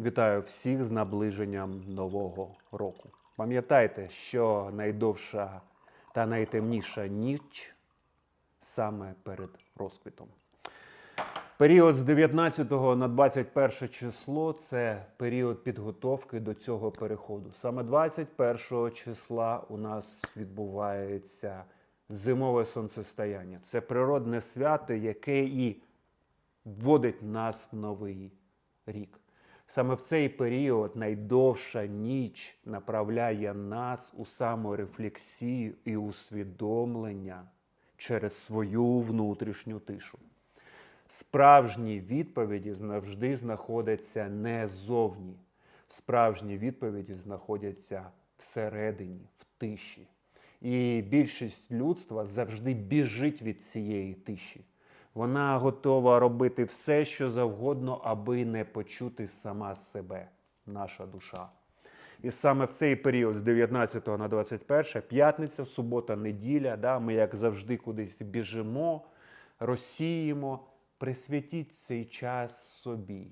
Вітаю всіх з наближенням нового року. Пам'ятайте, що найдовша та найтемніша ніч саме перед розквітом. Період з 19 на 21 число це період підготовки до цього переходу. Саме 21 числа у нас відбувається зимове сонцестояння. Це природне свято, яке і вводить нас в новий рік. Саме в цей період найдовша ніч направляє нас у саморефлексію і усвідомлення через свою внутрішню тишу. Справжні відповіді завжди знаходяться не зовні. Справжні відповіді знаходяться всередині, в тиші. І більшість людства завжди біжить від цієї тиші. Вона готова робити все, що завгодно, аби не почути сама себе, наша душа. І саме в цей період з 19 на 21, п'ятниця, субота, неділя, да, ми, як завжди, кудись біжимо, розсіємо. Присвятіть цей час собі.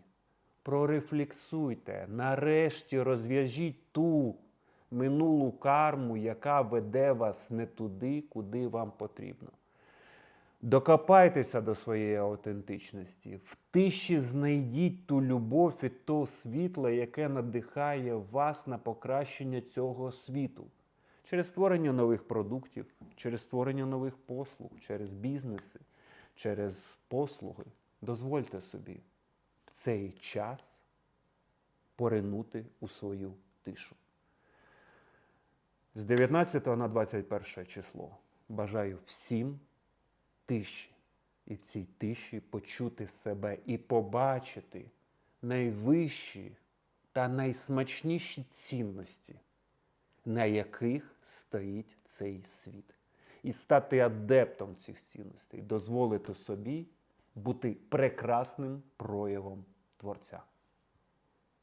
Прорефлексуйте, нарешті розв'яжіть ту минулу карму, яка веде вас не туди, куди вам потрібно. Докопайтеся до своєї аутентичності, в тиші знайдіть ту любов і то світло, яке надихає вас на покращення цього світу через створення нових продуктів, через створення нових послуг, через бізнеси, через послуги. Дозвольте собі в цей час поринути у свою тишу. З 19 на 21 число бажаю всім тиші. І в цій тиші почути себе і побачити найвищі та найсмачніші цінності, на яких стоїть цей світ. І стати адептом цих цінностей, дозволити собі бути прекрасним проявом Творця.